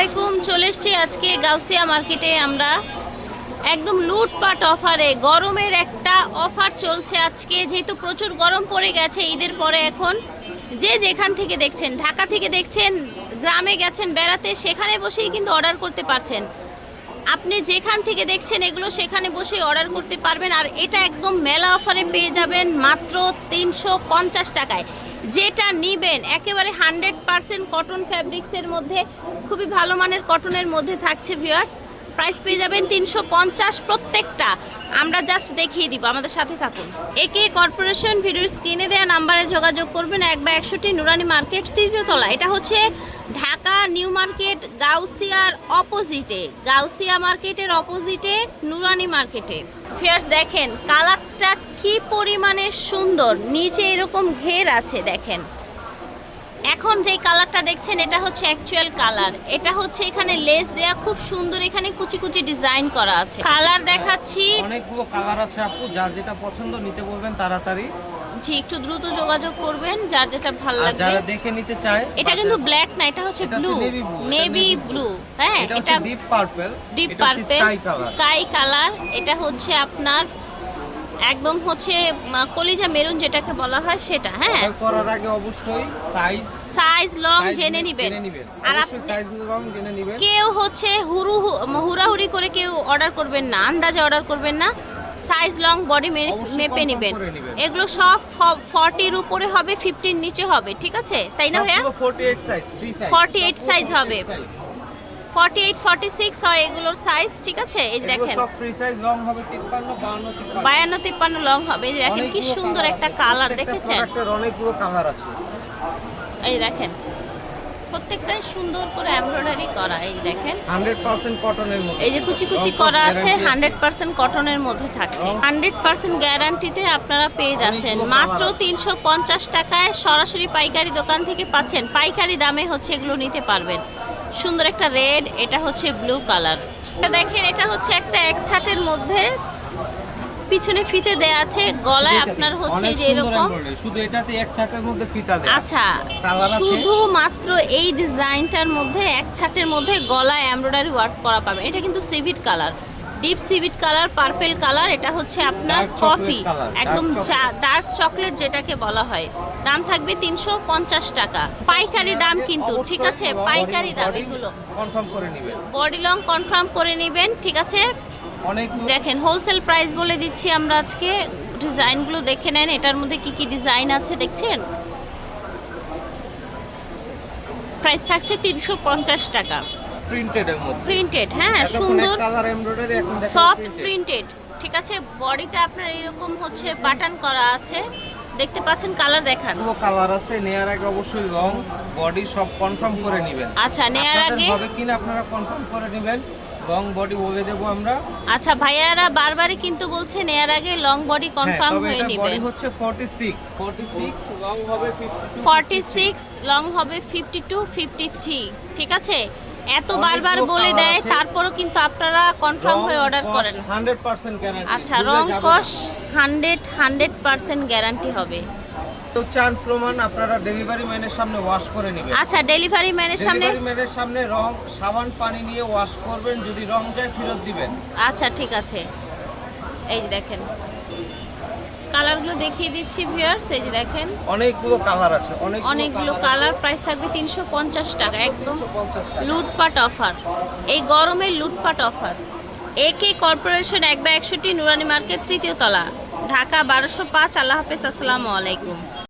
আলাইকুম, চলে এসেছি আজকে গাউসিয়া মার্কেটে। আমরা একদম লুটপাট অফারে, গরমের একটা অফার চলছে আজকে, যেহেতু প্রচুর গরম পড়ে গেছে ঈদের পরে এখন। যে যেখান থেকে দেখছেন, ঢাকা থেকে দেখছেন, গ্রামে গেছেন, বেড়াতে, সেখানে বসেই কিন্তু অর্ডার করতে পারছেন। আপনি যেখান থেকে দেখছেন এগুলো, সেখানে বসে অর্ডার করতে পারবেন। আর এটা একদম মেলা অফারে পেয়ে যাবেন মাত্র তিনশো পঞ্চাশ টাকায়। যেটা নিবেন, একেবারে হান্ড্রেড পারসেন্ট কটন ফ্যাব্রিক্সের মধ্যে, খুবই ভালো মানের কটনের মধ্যে থাকছে ভিউয়ার্স প্রাইস পেয়ে যাবেন তিনশো পঞ্চাশ প্রত্যেকটা। আমরা জাস্ট দেখিয়ে দিব, আমাদের সাথে থাকুন। একে কর্পোরেশন ভিডিও স্ক্রিনে দেওয়া নাম্বারে যোগাযোগ করবেন, এক বা একষট্টি নুরানি মার্কেট তৃতীয় তলা এটা হচ্ছে নিউ মার্কেট গাউসিয়ার অপোজিটে, গাউসিয়া মার্কেটের অপোজিটে, নুরানি মার্কেটে। ফিয়ার্স দেখেন, কালারটা কি পরিমাণে সুন্দর, নিচে এরকম ঘের আছে, দেখেন। এখন যেই কালারটা দেখছেন, এটা হচ্ছে অ্যাকচুয়াল কালার। এটা হচ্ছে এখানে লেস দেয়া, খুব সুন্দর এখানে কুচি কুচি ডিজাইন করা আছে। কালার দেখাচ্ছি। অনেকগুলো কালার আছে আপু যার যেটা পছন্দ নিতে বলবেন তাড়াতাড়ি। জি একটু দ্রুত যোগাযোগ করবেন যার যেটা ভালো লাগবে। যারা দেখে নিতে চায় এটা কিন্তু ব্ল্যাক না এটা হচ্ছে ব্লু নেভি ব্লু হ্যাঁ এটা deep purple deep purple sky colour এটা হচ্ছে আপনার একদম হচ্ছে কলিজা মেরুন যেটাকে বলা হয় সেটা হ্যাঁ। করার আগে অবশ্যই সাইজ সাইজ লং জেনে নিবেন। আর আপনি সাইজ লং জেনে নেবেন। কেউ হচ্ছে হুরু হু- হুড়াহুড়ি করে কেউ অর্ডার করবেন না আন্দাজে অর্ডার করবেন না। সাইজ লং বডি মেপে নেবেন। এগুলো সব ফর্টির উপরে হবে ফিফটির নিচে হবে ঠিক আছে? তাই না ভাইয়া? সবগুলো 48 সাইজ ফ্রি সাইজ 48 size হবে। ফর্টি এইট ফর্টি সিক্স হয় এগুলোর সাইজ ঠিক আছে? এই দেখেন। সব ফ্রি সাইজ লং হবে 53 52 53 বায়ান্ন তিপ্পান্ন লং হবে। এই দেখেন কি সুন্দর একটা কালার দেখেছেন? অনেকগুলো কালার আছে। এই দেখেন। প্রত্যেকটাই সুন্দর করে এমব্রয়ডারি করা এই দেখেন। 100% কটনের মধ্যে। এই যে কুচি কুচি করা আছে guarantee হান্ড্রেড পার্সেন্ট কটনের মধ্যে থাকছে। এবং- হান্ড্রেড পার্সেন্ট গ্যারান্টিতে আপনারা পেয়ে যাচ্ছেন। মাত্র colour আছে। তিনশো পঞ্চাশ টাকায় সরাসরি পাইকারি দোকান থেকে পাচ্ছেন। পাইকারি দামে হচ্ছে এগুলো নিতে পারবেন। সুন্দর একটা রেড এটা হচ্ছে ব্লু কালার। এটা দেখেন এটা হচ্ছে একটা এক ছাটের মধ্যে পিছনে ফিতে দেয়া আছে গলায় আপনার হচ্ছে যে এরকম। শুধু এটাতে এক ছাটের মধ্যে ফিতা দেয়। আচ্ছা আছে? শুধুমাত্র এই ডিজাইনটার মধ্যে এক ছাটের মধ্যে গলায় এমব্রয়ডারি ওয়ার্ক করা পাবেন। এটা কিন্তু সিভিট কালার ডিপ সিভিট কালার পার্পেল কালার এটা হচ্ছে আপনার কফি একদম। ডার্ক চকলেট যেটাকে বলা হয়। দাম থাকবে তিনশো পঞ্চাশ টাকা। পাইকারি দাম কিন্তু ঠিক আছে? পাইকারি দাম এগুলো। কনফার্ম করে নেবেন। বডি লং কনফার্ম করে নেবেন ঠিক আছে? অনেক দেখেন হোলসেল প্রাইস বলে দিচ্ছি আমরা আজকে। ডিজাইনগুলো দেখে নেন এটার মধ্যে কি কি ডিজাইন আছে দেখছেন? প্রাইস থাকছে তিনশো পঞ্চাশ টাকা। প্রিন্টেড প্রিন্টেড হ্যাঁ সুন্দর। সফট প্রিন্টেড ঠিক আছে? বডিতে আপনার এরকম হচ্ছে বাটন করা আছে। দেখতে পাচ্ছেন কালার দেখান। পুরো কালার আছে নেয়ার আগে অবশ্যই লং বডি সব কনফার্ম করে নেবেন। আচ্ছা নেয়ার আগে হবে কিনা আপনারা কনফার্ম করে নেবেন। লং বডি বলে দেবো আমরা। আচ্ছা ভাইয়ারা বারবারই কিন্তু বলছে নেয়ার আগে লং বডি কনফার্ম হ্যাঁ, এটা বডি হচ্ছে 46 46 লং হবে 52 ফর্টি সিক্স লং হবে ফিফটি টু ফিফটি থ্রি ঠিক আছে? এত বারবার বলে দেয় তারপরও কিন্তু আপনারা কনফার্ম হয়ে অর্ডার করেন। 100% গ্যারান্টি আচ্ছা রং কস হান্ড্রেড হান্ড্রেড পার্সেন্ট গ্যারান্টি হবে। তো চান প্রমাণ আপনারা ডেলিভারি ম্যানের সামনে ওয়াশ করে নেবেন। আচ্ছা ডেলিভারি ম্যানের সামনে? ডেলিভারি ম্যানের সামনে রং সাবান পানি নিয়ে ওয়াশ করবেন যদি রং যায় ফেরত দিবেন। আচ্ছা ঠিক আছে। এই দেখেন। কালারগুলো দেখিয়ে দিচ্ছি ভিউয়ার্স এই যে দেখেন। অনেকগুলো কালার আছে অনেক অনেকগুলো কালার প্রাইস থাকবে তিনশো পঞ্চাশ টাকা একদম লুটপাট অফার এই গরমের লুটপাট অফার একে কর্পোরেশন এক বা একশোটি নুরানি মার্কেট তৃতীয় তলা। ঢাকা বারোশো পাঁচ আল্লাহ হাফেজ আসসালামু আলাইকুম।